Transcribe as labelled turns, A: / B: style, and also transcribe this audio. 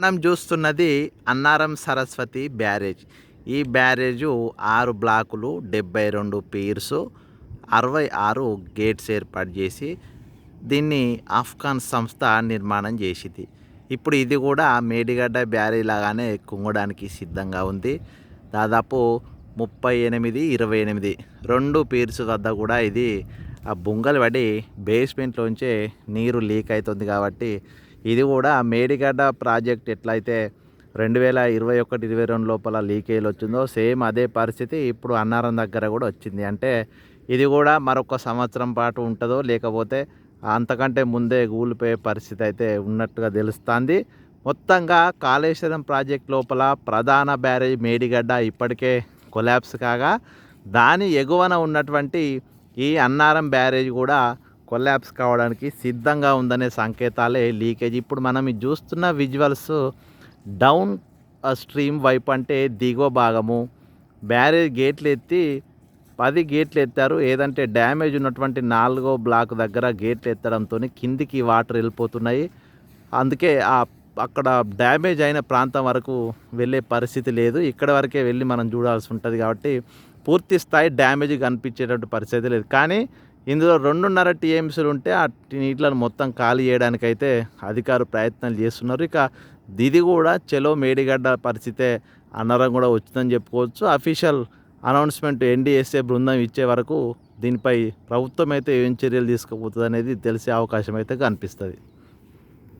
A: మనం చూస్తున్నది అన్నారం సరస్వతి బ్యారేజ్. ఈ బ్యారేజు ఆరు బ్లాకులు డెబ్బై రెండు పీర్సు అరవై ఆరు గేట్స్ ఏర్పాటు చేసి దీన్ని ఆఫ్ఘాన్ సంస్థ నిర్మాణం చేసింది. ఇప్పుడు ఇది కూడా మేడిగడ్డ బ్యారేజ్ లాగానే కుంగడానికి సిద్ధంగా ఉంది. దాదాపు ముప్పై ఎనిమిది ఇరవై ఎనిమిది రెండు పీర్స్ వద్ద కూడా ఇది ఆ బొంగలు పడి బేస్మెంట్లోంచే నీరు లీక్ అవుతుంది కాబట్టి ఇది కూడా మేడిగడ్డ ప్రాజెక్ట్ ఎట్లయితే రెండు వేల ఇరవై ఒకటి ఇరవై రెండు లోపల లీకేజ్ వచ్చిందో సేమ్ అదే పరిస్థితి ఇప్పుడు అన్నారం దగ్గర కూడా వచ్చింది. అంటే ఇది కూడా మరొక సంవత్సరం పాటు ఉంటుందో లేకపోతే అంతకంటే ముందే కూలిపోయే పరిస్థితి అయితే ఉన్నట్టుగా తెలుస్తుంది. మొత్తంగా కాళేశ్వరం ప్రాజెక్ట్ లోపల ప్రధాన బ్యారేజ్ మేడిగడ్డ ఇప్పటికే కొలాప్స్ కాగా దాని ఎగువన ఉన్నటువంటి ఈ అన్నారం బ్యారేజ్ కూడా కొలాబ్స్ కావడానికి సిద్ధంగా ఉందనే సంకేతాలే లీకేజ్. ఇప్పుడు మనం చూస్తున్న విజువల్స్ డౌన్ స్ట్రీమ్ వైపు అంటే దిగువ భాగము. బ్యారేజ్ గేట్లు ఎత్తి పది గేట్లు ఎత్తారు. ఏదంటే డ్యామేజ్ ఉన్నటువంటి నాలుగో బ్లాక్ దగ్గర గేట్లు ఎత్తడంతో కిందికి వాటర్ వెళ్ళిపోతున్నాయి. అందుకే ఆ అక్కడ డ్యామేజ్ అయిన ప్రాంతం వరకు వెళ్ళే పరిస్థితి లేదు. ఇక్కడ వరకే వెళ్ళి మనం చూడాల్సి ఉంటుంది కాబట్టి పూర్తి స్థాయి డ్యామేజ్ కనిపించేటటువంటి పరిస్థితి లేదు. కానీ ఇందులో రెండున్నర టీఎంసీలు ఉంటే ఆ నీటిలను మొత్తం ఖాళీ చేయడానికైతే అధికారులు ప్రయత్నాలు చేస్తున్నారు. ఇక ఇది కూడా చెలో మేడిగడ్డ పరిస్థితే అన్నరం కూడా వచ్చిందని చెప్పుకోవచ్చు. అఫీషియల్ అనౌన్స్మెంట్ ఎన్డీఎస్ఏ బృందం ఇచ్చే వరకు దీనిపై ప్రభుత్వం అయితే ఏం చర్యలు తీసుకోబోతుంది అనేది తెలిసే అవకాశం అయితే కనిపిస్తుంది.